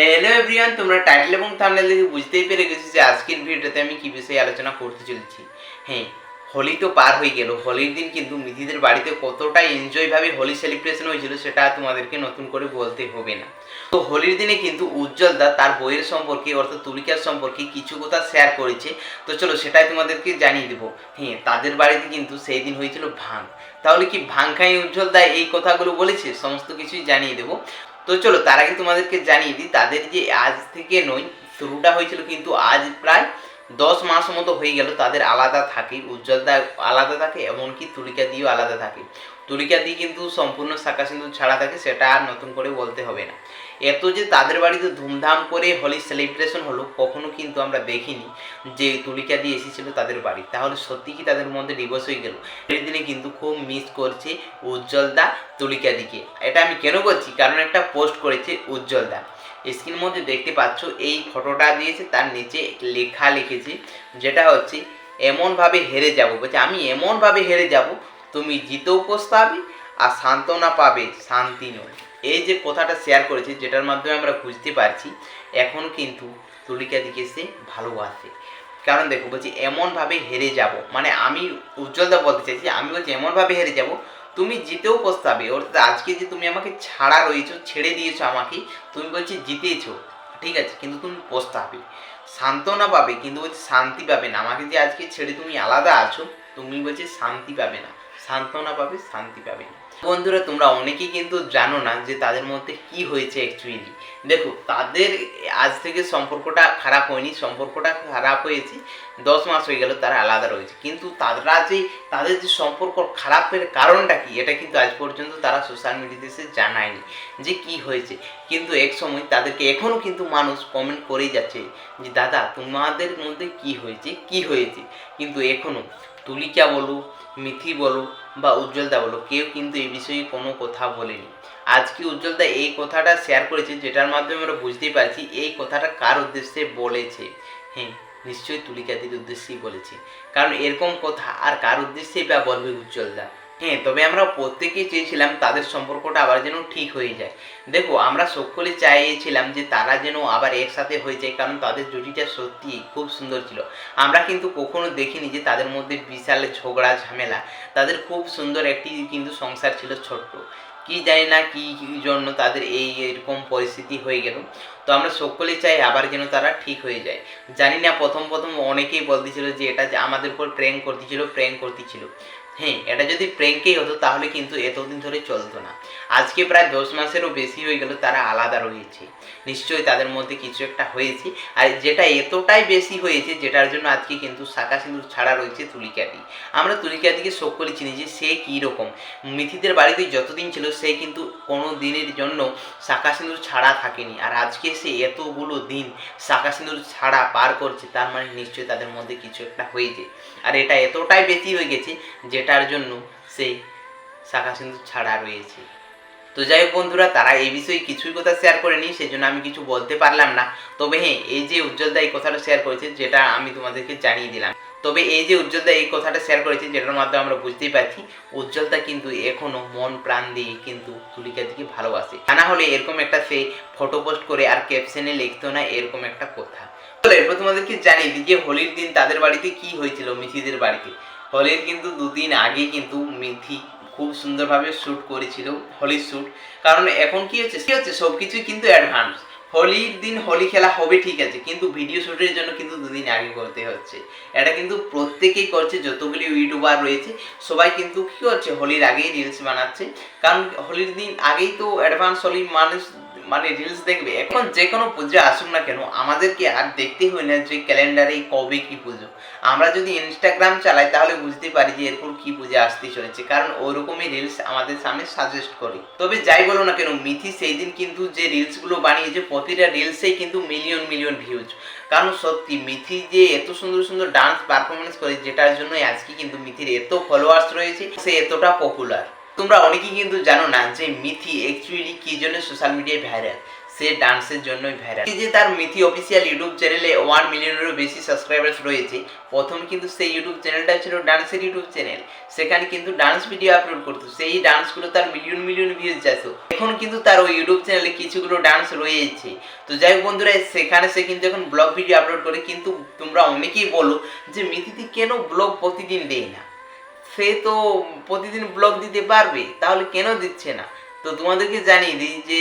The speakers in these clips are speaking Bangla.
হ্যালো এভরিওয়ান তোমরা টাইটেল এবং থাম্বনেল দেখে বুঝতেই পেরে গেছো যে আজকের ভিডিওতে আমি কি বিষয়ে আলোচনা করতে চলেছি। হ্যাঁ হোলি তো পার হয়ে গেল। হোলির দিন কিন্তু মিথিদের বাড়িতে কতটা এনজয় ভাবে হোলি সেলিব্রেশন হয়েছিল সেটা তোমাদেরকে নতুন করে বলতে হবে না। তো হোলির দিনে কিন্তু উজ্জ্বল দা তার বইয়ের সম্পর্কে, অর্থাৎ তুলিকার সম্পর্কে কিছু কথা শেয়ার করেছে। তো চলো সেটাই তোমাদেরকে জানিয়ে দেবো। হ্যাঁ তাদের বাড়িতে কিন্তু সেই দিন হয়েছিল ভাঙ। তাহলে কি ভাঙ খাই উজ্জ্বল দা এই কথাগুলো বলেছে? সমস্ত কিছুই জানিয়ে দেবো। তো চলো তার আগে তোমাদেরকে জানিয়ে দিই, তাদের যে আজ থেকে নয়, শুরুটা হয়েছিল কিন্তু আজ প্রায় দশ মাস মতো হয়ে গেল তাদের আলাদা থাকে, উজ্জ্বলতা আলাদা থাকে, এমনকি তুলিকা দিয়েও আলাদা থাকে। তুলিকা দিয়ে কিন্তু সম্পূর্ণ শাখা সিন্দুর ছাড়া থাকে, সেটা আর নতুন করে বলতে হবে না। এত যে তাদের বাড়িতে ধুমধাম করে হোলি সেলিব্রেশন হলো, কখনো কিন্তু আমরা দেখিনি যে তুলিকা দিয়ে এসেছিল তাদের বাড়ি। তাহলে সত্যি কি তাদের মধ্যে ডিভোর্স হয়ে গেল? এই দিনে কিন্তু খুব মিস করছে উজ্জ্বলদা তুলিকা দিকে। এটা আমি কেন বলছি কারণ একটা পোস্ট করেছে উজ্জ্বলদা। স্ক্রিন মধ্যে দেখতে পাচ্ছ, এই ফটোটা দিয়েছে, তার নিচে লেখা লিখেছে, যেটা হচ্ছে, এমনভাবে হেরে যাব। বলছে, আমি এমনভাবে হেরে যাব, তুমি জিতেও পস্তাবে আর সান্ত্বনা পাবে, শান্তি নয় এই যে কথাটা শেয়ার করেছে, যেটার মাধ্যমে আমরা বুঝতে পারছি, এখন কিন্তু তুলিকা দিকে সে ভালোবাসে। কারণ দেখো, বলছি, এমনভাবে হেরে যাব। মানে আমি উজ্জ্বলদা বলতে চাইছি, আমি বলছি, এমনভাবে হেরে যাব তুমি জিতেও পস্তাবে অর্থাৎ আজকে যে তুমি আমাকে ছাড়া রয়েছো, ছেড়ে দিয়েছ আমাকে, তুমি বলছি জিতেছো। ঠিক আছে, কিন্তু তুমি পস্তাবে সান্ত্বনা পাবে, কিন্তু বলছে শান্তি পাবে না। আমাকে যে আজকে ছেড়ে তুমি আলাদা আছো, তুমি বলছে শান্তি পাবে না। সান্ত্বনা পাবে, শান্তি পাবে না। বন্ধুরা, তোমরা অনেকেই কিন্তু জানো না যে তাদের মধ্যে কি হয়েছে অ্যাকচুয়ালি দেখো, তাদের আজ থেকে সম্পর্কটা খারাপ হয়নি, সম্পর্কটা খারাপ হয়েছে, দশ মাস হয়ে গেল তারা আলাদা রয়েছে। কিন্তু তারা যে, তাদের যে সম্পর্ক খারাপের কারণটা কি, এটা কিন্তু আজ পর্যন্ত তারা সোশ্যাল মিডিয়াতে এসে জানায়নি যে কি হয়েছে। কিন্তু এক সময় তাদেরকে এখনও কিন্তু মানুষ কমেন্ট করেই যাচ্ছে যে, দাদা, তোমাদের মধ্যে কি হয়েছে কি হয়েছে? কিন্তু এখনও তুলিকা বলো, মিথি বলো বা উজ্জ্বলদা বলো, কেউ কিন্তু এই বিষয়ে কোনো কথা বলেনি। আজকে উজ্জ্বলদা এই কথাটা শেয়ার করেছে, যেটার মাধ্যমে আমরা বুঝতেই পারছি এই কথাটা কার উদ্দেশ্যে বলেছে। হ্যাঁ নিশ্চয়ই তুলিকাদির উদ্দেশ্যেই বলেছে। কারণ এরকম কথা আর কার উদ্দেশ্যেই বা বলবে উজ্জ্বলদা হ্যাঁ তবে আমরা প্রত্যেকেই চেয়েছিলাম তাদের সম্পর্কটা আবার যেন ঠিক হয়ে যায়। দেখো, আমরা সকলে চাইছিলাম যে তারা যেন আবার একসাথে হয়ে যায়, কারণ তাদের জুটিটা সত্যি খুব সুন্দর ছিল। আমরা কিন্তু কখনো দেখিনি যে তাদের মধ্যে বিশাল ঝগড়া, ঝামেলা। তাদের খুব সুন্দর একটি কিন্তু সংসার ছিল ছোট্ট। কি জানি না কি জন্য তাদের এই এরকম পরিস্থিতি হয়ে গেল। তো আমরা সকলে চাই আবার যেন তারা ঠিক হয়ে যায়। জানি না প্রথম প্রথম অনেকেই বলতেছিল যে এটা যে আমাদের উপর প্র্যাঙ্ক করতেছিল প্র্যাঙ্ক করতেছিল। হ্যাঁ এটা যদি প্র্যাঙ্কেই হতো তাহলে কিন্তু এতদিন ধরে চলতো না। আজকে প্রায় দশ মাসেরও বেশি হয়ে গেল তারা আলাদা রয়েছে। নিশ্চয়ই তাদের মধ্যে কিছু একটা হয়েছে। আর যেটা এতটাই বেশি হয়েছে যেটার জন্য আজকে কিন্তু শাখা সিঁদুর ছাড়া রয়েছে তুলিকাদি। আমরা তুলিকাদিকে সকলে চিনি যে সে কী রকম মিথিদের বাড়িতে যতদিন ছিল সে কিন্তু কোনো দিনের জন্য শাখা সিঁদুর ছাড়া থাকেনি। আর আজকে সে এতগুলো দিন শাখা সিঁদুর ছাড়া পার করছে, তার মানে নিশ্চয়ই তাদের মধ্যে কিছু একটা হয়েছে। আর এটা এতটাই বেশি হয়ে গেছে যেটার জন্য সে শাখা সিঁদুর ছাড়া রয়েছে। তো যাই হোক বন্ধুরা, তারা এই বিষয়ে কিছুই কথা শেয়ার করেনি সেই জন্য আমি কিছু বলতে পারলাম না। তবে হ্যাঁ এই যে উজ্জ্বলদা এই কথাটা শেয়ার করেছে, যেটা আমি তোমাদেরকে জানিয়ে দিলাম। তবে এই যে উজ্জ্বলদা এই কথাটা শেয়ার করেছে, যেটার মাধ্যমে আমরা বুঝতেই পারছি উজ্জ্বলদা কিন্তু এখনও মন প্রাণ দিয়ে কিন্তু তুলিকা দিকে ভালোবাসে। তা না হলে এরকম একটা সে ফটো পোস্ট করে আর ক্যাপশনে লিখতো না, এরকম একটা কথা। তো এরপর তোমাদেরকে জানিয়ে দিই যে হোলির দিন তাদের বাড়িতে কি হয়েছিল মিথিদের বাড়িতে? হোলির কিন্তু দুদিন আগে কিন্তু মিথি খুব সুন্দরভাবে শ্যুট করেছিল হোলির শ্যুট কারণ এখন কি হচ্ছে? কি হচ্ছে? সব কিছুই কিন্তু অ্যাডভান্স হোলির দিন হোলি খেলা হবে ঠিক আছে, কিন্তু ভিডিও শ্যুটের জন্য কিন্তু দুদিন আগে করতে হচ্ছে। এটা কিন্তু প্রত্যেকেই করছে, যতগুলি ইউটিউবার রয়েছে, সবাই কিন্তু কি করছে? হোলির আগেই রিলস বানাচ্ছে। কারণ হোলির দিন আগেই তো অ্যাডভান্স হোলি মানুষ মানে রিলস দেখবে, এখন যে কোনো পুজো আসুক না কেন, আমাদেরকে আর দেখতে হয় না যে ক্যালেন্ডারে কবে কি পুজো। আমরা যদি ইনস্টাগ্রাম চালাই, তাহলে বুঝতে পারি যে এরপর কি পুজো আসতে চলেছে, কারণ ওরকমই রিলস আমাদের সামনে সাজেস্ট করে। তবে যাই বলো না কেন, মিথি সেই দিন কিন্তু যে রিলসগুলো বানিয়েছে, প্রতিটা রিলসেই কিন্তু মিলিয়ন মিলিয়ন ভিউজ কারণ সত্যি, মিথি যে এত সুন্দর সুন্দর ডান্স পারফরমেন্স করে, যেটার জন্য আজকে কিন্তু মিথির এত ফলোয়ার্স রয়েছে, সে এতটা পপুলার তোমরা অনেকেই কিন্তু জানো না যে মিথি অ্যাকচুয়ালি কি জন্য সোশ্যাল মিডিয়ায় ভাইরাল সে ডান্সের জন্যই ভাইরাল যে তার মিথি অফিসিয়াল ইউটিউব চ্যানেলে ওয়ান মিলিয়নেরও বেশি সাবস্ক্রাইবার্স রয়েছে। প্রথম কিন্তু সেই ইউটিউব চ্যানেলটা ছিল ডান্সের ইউটিউব চ্যানেল সেখানে কিন্তু ডান্স ভিডিও আপলোড করতো। সেই ডান্সগুলো তার মিলিয়ন মিলিয়ন ভিউজ যেত এখন কিন্তু তার ওই ইউটিউব চ্যানেলে কিছুগুলো ডান্স রয়েছে। তো যাই হোক বন্ধুরা, সেখানে সে কিন্তু এখন ব্লগ ভিডিও আপলোড করে। কিন্তু তোমরা অনেকেই বলো যে মিথিতে কেন ব্লগ প্রতিদিন দেয় না? সে তো প্রতিদিন ব্লগ দিতে পারবে, তাহলে কেন দিচ্ছে না? তো তোমাদেরকে জানিয়ে দিই যে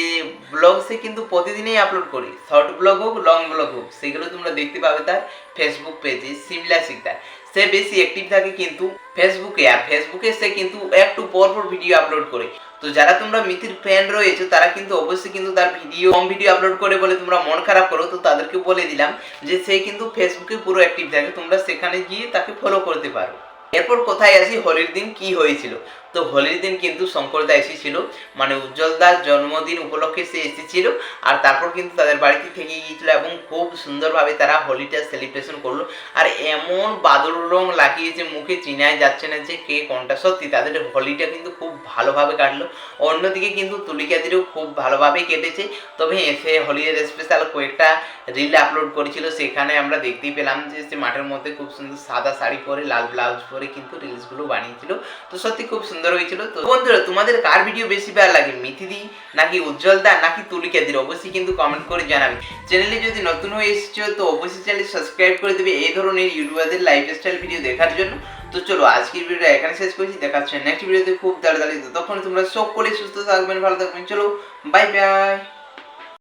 ব্লগ সে কিন্তু প্রতিদিনই আপলোড করে। শর্ট ব্লগ হোক লং ব্লগ হোক, সেগুলো তোমরা দেখতে পাবে তার ফেসবুক পেজে সিমলা শিকদার সে বেশি অ্যাক্টিভ থাকে কিন্তু ফেসবুকে আর ফেসবুকে সে কিন্তু একটু পর পর ভিডিও আপলোড করে। তো যারা তোমরা মিথির ফ্যান রয়েছে, তারা কিন্তু অবশ্যই কিন্তু তার ভিডিও কম ভিডিও আপলোড করে বলে তোমরা মন খারাপ করো। তো তাদেরকে বলে দিলাম যে সে কিন্তু ফেসবুকে পুরো অ্যাক্টিভ থাকে, তোমরা সেখানে গিয়ে তাকে ফলো করতে পারো। এরপর কোথায় আসি হোলির দিন কি হয়েছিল? তো হোলির দিন কিন্তু শঙ্করদা এসেছিল। মানে উজ্জ্বল উজ্জ্বলদার জন্মদিন উপলক্ষে সে এসেছিল আর তারপর কিন্তু তাদের বাড়িতে থেকে গিয়েছিল এবং খুব সুন্দরভাবে তারা হোলিটা সেলিব্রেশন করল। আর এমন বাদল রং লাগিয়েছে, মুখে চিনাই যাচ্ছে না যে কে কোনটা। সত্যি তাদের হোলিটা কিন্তু খুব ভালোভাবে কাটলো। অন্যদিকে কিন্তু তুলিকাদিরও খুব ভালোভাবে কেটেছে। তবে এসে হোলির স্পেশাল কয়েকটা রিল আপলোড করেছিল। সেখানে আমরা দেখতেই পেলাম যে সে মাঠের মধ্যে খুব সুন্দর সাদা শাড়ি পরে, লাল ব্লাউজ পরে কিন্তু রিলসগুলো বানিয়েছিল। তো সত্যি খুব সুন্দর হয়েছিল। তো বন্ধুরা, তোমাদের কার ভিডিও বেশি ভালো লাগে? মিথিদি নাকি উজ্জ্বল দা নাকি তুলিকাদির অবশ্যই কিন্তু কমেন্ট করে জানাবে। চ্যানেলে যদি নতুন হয়ে এসেছ, তো অবশ্যই চ্যানেল সাবস্ক্রাইব করে দেবে এই ধরনের ইউটিউবারদের লাইফস্টাইল ভিডিও দেখার জন্য। তো চলো, আজকের ভিডিওটা এখানে শেষ করছি। দেখা হচ্ছে নেক্সট ভিডিওতে খুব তাড়াতাড়ি। তখন তোমরা সকলে সুস্থ থাকবেন, ভালো থাকবেন। চলো বাই বাই